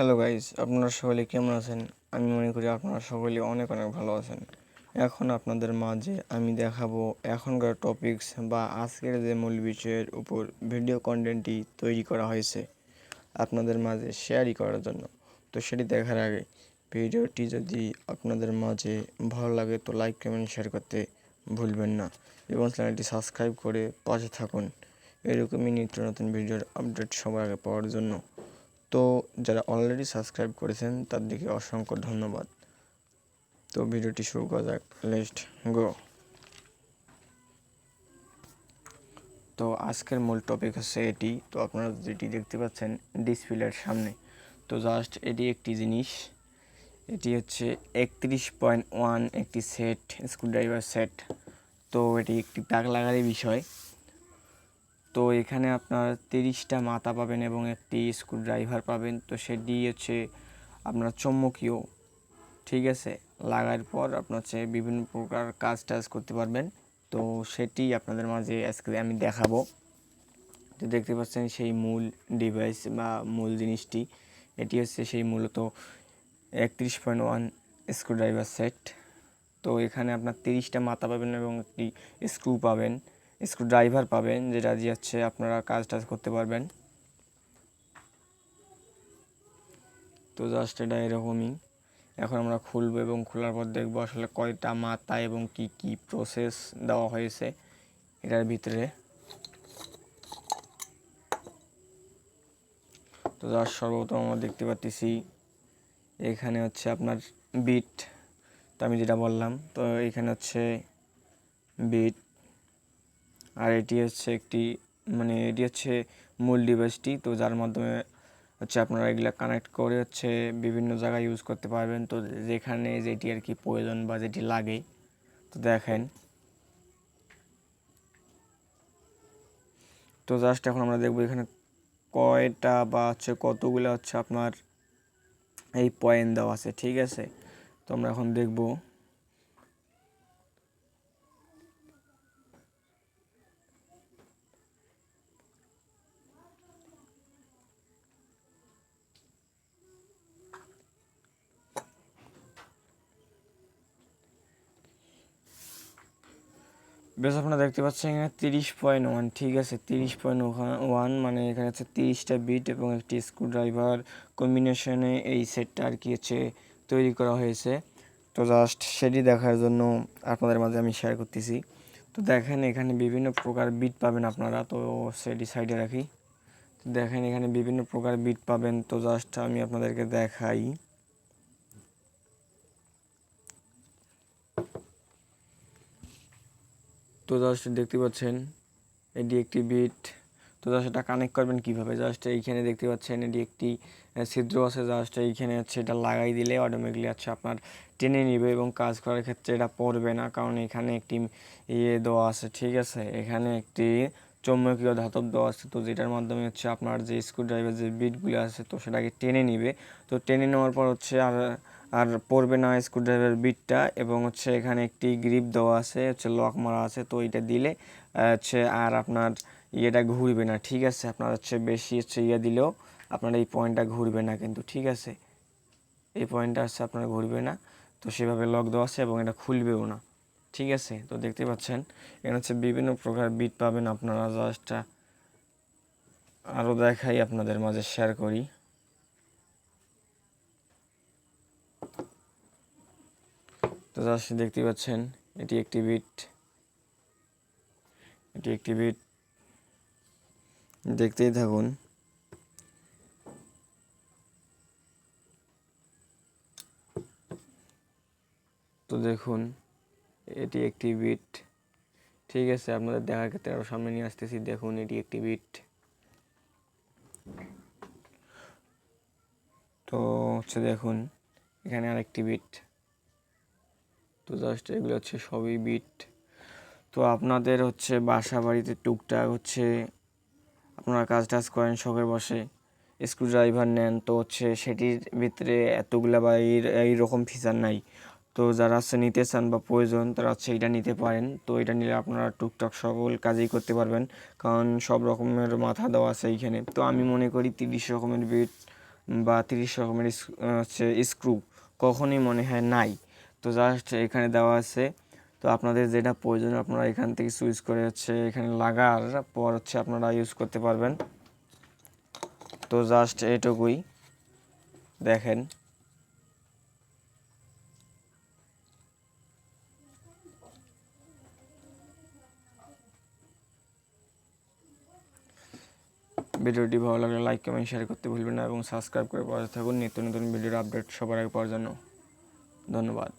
Hello guys আপনারা সকলে কেমন আছেন? আমি মনে করি আপনারা সকলে অনেক অনেক ভালো আছেন। এখন আপনাদের মাঝে আমি দেখাবো এখনকার টপিকস বা আজকের যে মূল বিষয়ের উপর ভিডিও কন্টেন্টটি তৈরি করা হয়েছে আপনাদের মাঝে শেয়ারই করার জন্য। তো সেটি দেখার আগে ভিডিওটি যদি আপনাদের মাঝে ভালো লাগে তো লাইক কমেন্ট শেয়ার করতে ভুলবেন না এবং চ্যানেলটি সাবস্ক্রাইব করে পাশে থাকুন। এরকমই নিত্য নতুন ভিডিওর আপডেট সবার আগে পাওয়ার জন্য। তো যারা অলরেডি সাবস্ক্রাইব করেছেন, তাদেরকে অসংখ্য ধন্যবাদ। তো ভিডিওটি শুরু করা যাক। লেস্ট গো তো আজকের মূল টপিক হচ্ছে এটি। তো আপনারা যেটি দেখতে পাচ্ছেন ডিসপ্লের সামনে। তো জাস্ট এটি একটি জিনিস। এটি হচ্ছে একত্রিশ পয়েন্ট ওয়ান একটি সেট স্ক্রুড্রাইভার সেট তো এটি একটি দাগ লাগারই বিষয়। তো এখানে আপনার তিরিশটা মাথা পাবেন এবং একটি স্ক্রুড্রাইভার পাবেন। তো সেটি হচ্ছে আপনার চৌম্বকীয়, ঠিক আছে? লাগার পর আপনার হচ্ছে বিভিন্ন প্রকার কাজ টাজ করতে পারবেন। তো সেটি আপনাদের মাঝে আজকে আমি দেখাবো। তো দেখতে পাচ্ছেন সেই মূল ডিভাইস বা মূল জিনিসটি। এটি হচ্ছে সেই মূলত একত্রিশ পয়েন্ট ওয়ান স্ক্রুড্রাইভার সেট তো এখানে আপনার তিরিশটা মাথা পাবেন এবং একটি স্ক্রু পাবেন। স্ক্রু ড্রাইভার পাবেন, যেটা দিয়ে হচ্ছে আপনারা কাজ টাজ করতে পারবেন। তো জাস্ট এটা এরকমই। এখন আমরা খুলবো এবং খোলার পর দেখব আসলে কয়টা মাথা এবং কি কি প্রসেস দেওয়া হয়েছে এটার ভিতরে। তো জাস্ট সর্বপ্রথম আমরা দেখতে পাচ্ছি এখানে হচ্ছে আপনার বিট তো আমি যেটা বললাম, তো এখানে হচ্ছে বিট আর এটি হচ্ছে একটি মানে এটি হচ্ছে মূল ডিভাইসটি তো যার মাধ্যমে হচ্ছে আপনারা এগুলা কানেক্ট করে হচ্ছে বিভিন্ন জায়গায় ইউজ করতে পারবেন। তো যেখানে যেটি আর কি প্রয়োজন বা যেটি লাগে। তো দেখেন। তো জাস্ট এখন আমরা দেখব এখানে কয়টা বা হচ্ছে কতগুলো হচ্ছে আপনার এই পয়েন্ট দেওয়া আছে। ঠিক আছে? তো আমরা এখন দেখব। বেশ আপনারা দেখতে পাচ্ছেন এখানে তিরিশ পয়েন্ট ওয়ান ঠিক আছে? তিরিশ পয়েন্ট ওয়ান মানে এখানে হচ্ছে তিরিশটা বিট এবং একটি স্ক্রুড্রাইভার কম্বিনেশনে এই সেটটা আর কি হচ্ছে তৈরি করা হয়েছে। তো জাস্ট সেটি দেখার জন্য আপনাদের মাঝে আমি শেয়ার করতেছি। তো দেখেন এখানে বিভিন্ন প্রকার বিট পাবেন আপনারা, তো সেটি সাইডে রাখি। দেখেন এখানে বিভিন্ন প্রকার বিট পাবেন, তো জাস্ট আমি আপনাদেরকে দেখাই। তো জাস্ট দেখতে পাচ্ছেন, এটি একটি বিট তো জাস্ট এটা কানেক্ট করবেন কীভাবে? জাস্ট এইখানে দেখতে পাচ্ছেন, এটি একটি ছিদ্র আছে। জাস্ট এইখানে হচ্ছে এটা লাগাই দিলে অটোমেটিকলি হচ্ছে আপনার টেনে নিবে এবং কাজ করার ক্ষেত্রে এটা পড়বে না। কারণ এখানে একটি ইয়ে দেওয়া আছে, ঠিক আছে? এখানে একটি চৌম্বকীয় ধাতব দেওয়া আছে। তো যেটার মাধ্যমে হচ্ছে আপনার যে স্ক্রুড্রাইভার যে বিটগুলো আছে, তো সেটাকে টেনে নিবে। তো টেনে নেওয়ার পর হচ্ছে আর আর পড়বে না স্ক্রুড্রাইভার বিটটা এবং হচ্ছে এখানে একটি গ্রিপ দেওয়া আছে, হচ্ছে লক মারা আছে। তো এটা দিলে হচ্ছে আর আপনার ইয়েটা ঘুরবে না, ঠিক আছে? আপনার হচ্ছে বেশি হচ্ছে ইয়ে দিলেও আপনার এই পয়েন্টটা ঘুরবে না কিন্তু, ঠিক আছে? এই পয়েন্টটা হচ্ছে আপনার ঘুরবে না। তো সেভাবে লক দেওয়া আছে এবং এটা খুলবেও না। ঠিক আছে? তো দেখতে পাচ্ছেন, এখানে হচ্ছে বিভিন্ন প্রকার বিট পাবেন আপনারা। জাস্টটা আরও দেখাই আপনাদের মাঝে শেয়ার করি। তো জাস্ট দেখতে পাচ্ছেন, এটি একটি বিট এটি একটি বিট দেখতেই থাকুন। তো দেখুন এটি একটি বিট। ঠিক আছে, আপনাদের দেখার ক্ষেত্রে আরও সামনে নিয়ে আসতেছি। দেখুন, এটি একটি বিট। তো হচ্ছে দেখুন, এখানে আরেকটি বিট। তো জাস্ট এগুলো হচ্ছে সবই বিট। তো আপনাদের হচ্ছে বাসা বাড়িতে টুকটাক হচ্ছে আপনারা কাজ টাজ করেন শখের বসে স্ক্রুড্রাইভার নেন। তো হচ্ছে সেটির ভিতরে এতগুলা বা এই রকম ফিচার নাই। তো যারা হচ্ছে নিতে চান বা প্রয়োজন, তারা হচ্ছে এটা নিতে পারেন। তো এটা নিলে আপনারা টুকটাক সকল কাজেই করতে পারবেন, কারণ সব রকমের মাথা দেওয়া আছে এইখানে। তো আমি মনে করি তিরিশ রকমের বেড বা তিরিশ রকমের হচ্ছে স্ক্রু কখনই মনে হয় নাই। তো জাস্ট এখানে দেওয়া আছে। তো আপনাদের যেটা প্রয়োজন, আপনারা এখান থেকে সুইচ করে হচ্ছে এখানে লাগার পর হচ্ছে আপনারা ইউজ করতে পারবেন। তো জাস্ট এটুকুই। দেখেন। ভিডিওটি ভালো লাগলে লাইক কমেন্ট শেয়ার করতে ভুলবেন না এবং সাবস্ক্রাইব করে পাশে থাকুন। নিত্য নতুন ভিডিওর আপডেট সবার আগে পাওয়ার জন্য। ধন্যবাদ।